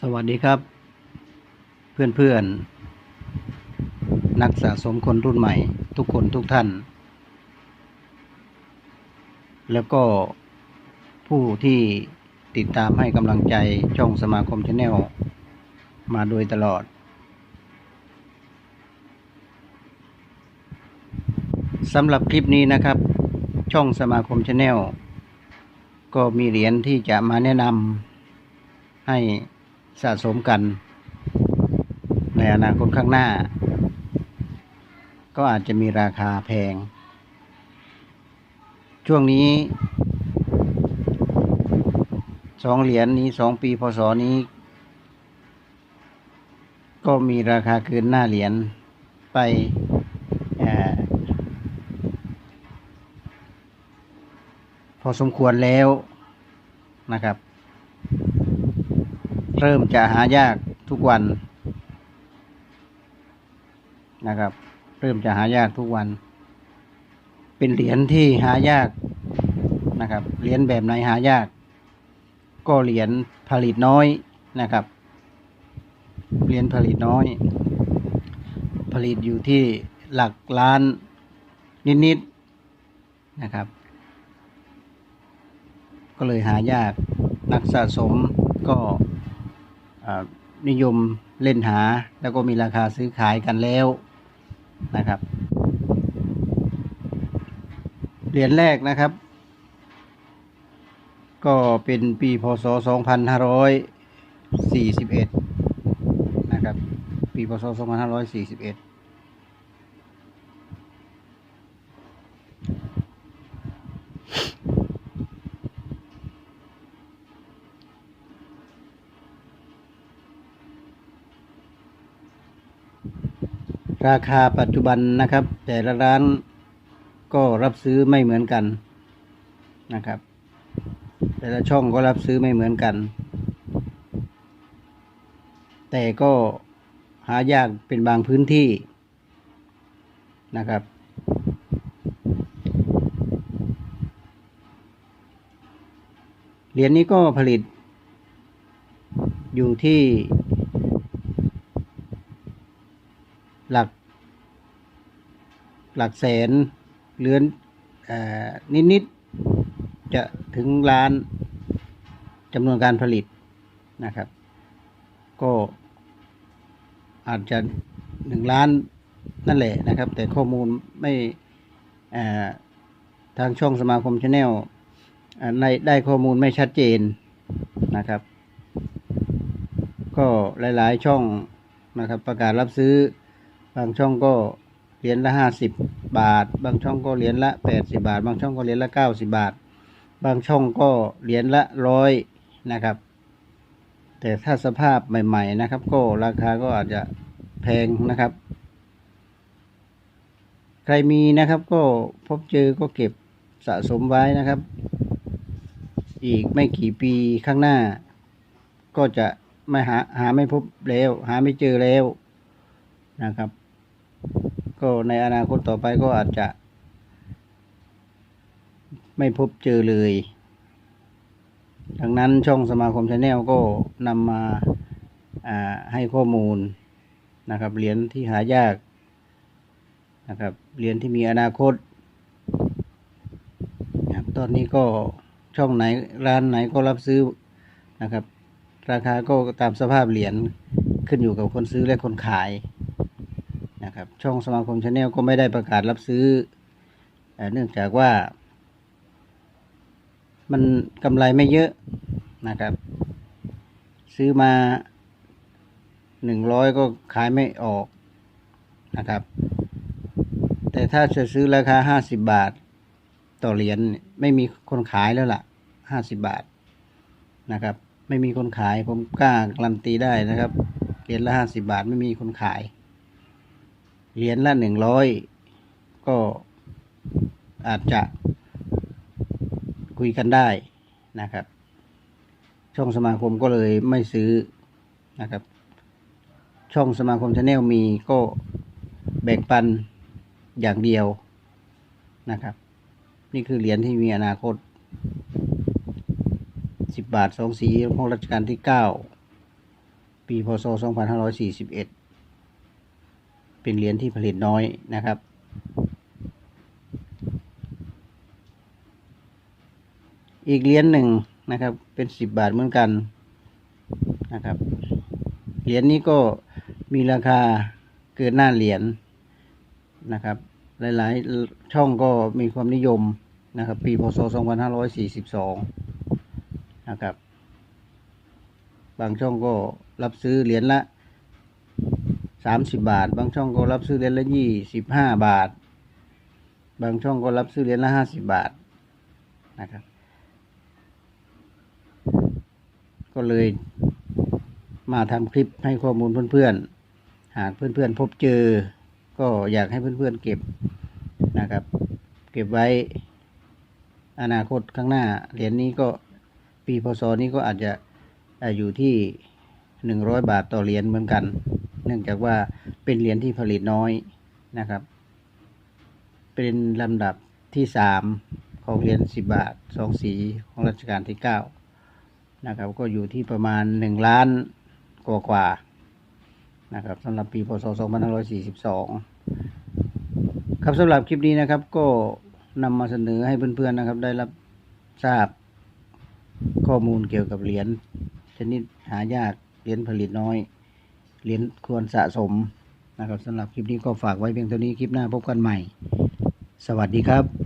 สวัสดีครับ เพื่อนเพื่อนๆนักสะสมคนรุ่นใหม่ทุกคนทุกท่าน แล้วก็ผู้ที่ติดตามให้กำลังใจช่องสมาคมชาแนลมาโดยตลอด สำหรับคลิปนี้นะครับ ช่องสมาคมชาแนลก็มีเหรียญที่จะมาแนะนำให้ สะสมกัน ในอนาคตข้างหน้า ก็อาจจะมีราคาแพง ช่วงนี้สองเหรียญนี้สองปีพศนี้ ก็มีราคาเกินหน้าเหรียญไปอพอสมควรแล้วนะครับ เริ่มจะหายากทุกวันนะครับ เริ่มจะหายากทุกวัน เป็นเหรียญที่หายากนะครับ เหรียญแบบไหนหายาก ก็เหรียญผลิตน้อยนะครับ เหรียญผลิตน้อย ผลิตอยู่ที่หลักล้านนิดๆนะครับ ก็เลยหายากนักสะสมก็ นิยมเล่นหา แล้วก็มีราคาซื้อขายกันแล้วนะครับ เหรียญแรกนะครับ ก็เป็นปีพศ 2541 นะครับ ปีพศ 2541 ราคาปัจจุบันนะครับ แต่ละร้านก็รับซื้อไม่เหมือนกันนะครับ แต่ละช่องก็รับซื้อไม่เหมือนกัน แต่ก็หายากเป็นบางพื้นที่นะครับ เหรียญนี้ก็ผลิตอยู่ที่ หลัก หลักแสนเรือนอนิดๆจะถึงล้านจำนวนการผลิตนะครับ ก็อาจจะหนึ่งล้านนั่นแหละนะครับ แต่ข้อมูลไม่ทางช่องสมาคมชาแนลในได้ข้อมูลไม่ชัดเจนนะครับ ก็หลาย ๆ ช่องนะครับประกาศรับซื้อ บางช่องก็เหรียญละห้าสิบบาท บางช่องก็เหรียญละแปดสิบาท บางช่องก็เหรียญละเก้าสิบาท บางช่องก็เหรียญละร้อยนะครับ แต่ถ้าสภาพใหม่ ๆ นะครับ ก็ราคาก็อาจจะแพงนะครับ ใครมีนะครับก็พบเจอก็เก็บสะสมไว้นะครับ อีกไม่กี่ปีข้างหน้า ก็จะไม่หาหาไม่พบแล้ว หาไม่เจอแล้วนะครับ ก็ในอนาคตต่อไปก็อาจจะ ไม่พบเจอเลย ดังนั้นช่องสมาคมชาแนลก็นำมาอ่าให้ข้อมูลนะครับเหรียญที่หายากนะครับเหรียญที่มีอนาคตนะครับตอนนี้ก็ช่องไหนร้านไหนก็รับซื้อนะครับ ราคาก็ตามสภาพเหรียญขึ้นอยู่กับคนซื้อและคนขาย นะครับ ช่องสมาคมชาแนลก็ไม่ได้ประกาศรับซื้อ เนื่องจากว่า มันกำไรไม่เยอะนะครับ ซื้อมาหนึ่งร้อยก็ขายไม่ออกนะครับ แต่ถ้าจะซื้อราคาห้าสิบบาท ต่อเหรียญไม่มีคนขายแล้วล่ะห้าสิบบาทนะครับ ไม่มีคนขายผมกล้าการันตีได้นะครับเหรียญละห้าสิบาทไม่มีคนขาย เหรียญละหนึ่งร้อยก็อาจจะคุยกันได้นะครับ ช่องสมาคมก็เลยไม่ซื้อนะครับ ช่องสมาคมชาแนลมีก็แบ่งปันอย่างเดียวนะครับ นี่คือเหรียญที่มีอนาคตสิบบาทสองสีของรัชกาลที่เก้าปีพศ 2541 เป็นเหรียญที่ผลิตน้อยนะครับ อีกเหรียญหนึ่งนะครับ เป็นสิบบาทเหมือนกันนะครับเหรียญนี้ก็มีราคาเกินหน้าเหรียญนะครับ หลายๆช่องก็มีความนิยมนะครับ ปีพศ 2542 นะครับ บางช่องก็รับซื้อเหรียญละ 30บาท บางช่องก็รับซื้อเหรียญละ25บาท บางช่องก็รับซื้อเหรียญละ50บาทนะครับ ก็เลยมาทำคลิปให้ข้อมูลเพื่อนๆ หากเพื่อนๆ พบเจอ ก็อยากให้เพื่อนๆเก็บนะครับ เก็บไว้อนาคตข้างหน้าเหรียญนี้ก็ปีพศนี้ก็อาจจะอยู่ที่ หนึ่งร้อยบาทต่อเหรียญเหมือนกัน เนื่องจากว่าเป็นเหรียญที่ผลิตน้อยนะครับ เป็นลำดับที่สามของเหรียญสิบบาทสองสีของรัชกาลที่เก้านะครับ ก็อยู่ที่ประมาณหนึ่งล้านกว่ากว่านะครับสำหรับปีพศ2542 ครับสำหรับคลิปนี้นะครับ ก็นำมาเสนอให้เพื่อนๆนะครับ ได้รับทราบข้อมูลเกี่ยวกับเหรียญชนิดหายาก เหรียญผลิตน้อย เหรียญควรสะสมนะครับสำหรับคลิปนี้ก็ฝากไว้เพียงเท่านี้คลิปหน้าพบกันใหม่ สวัสดีครับ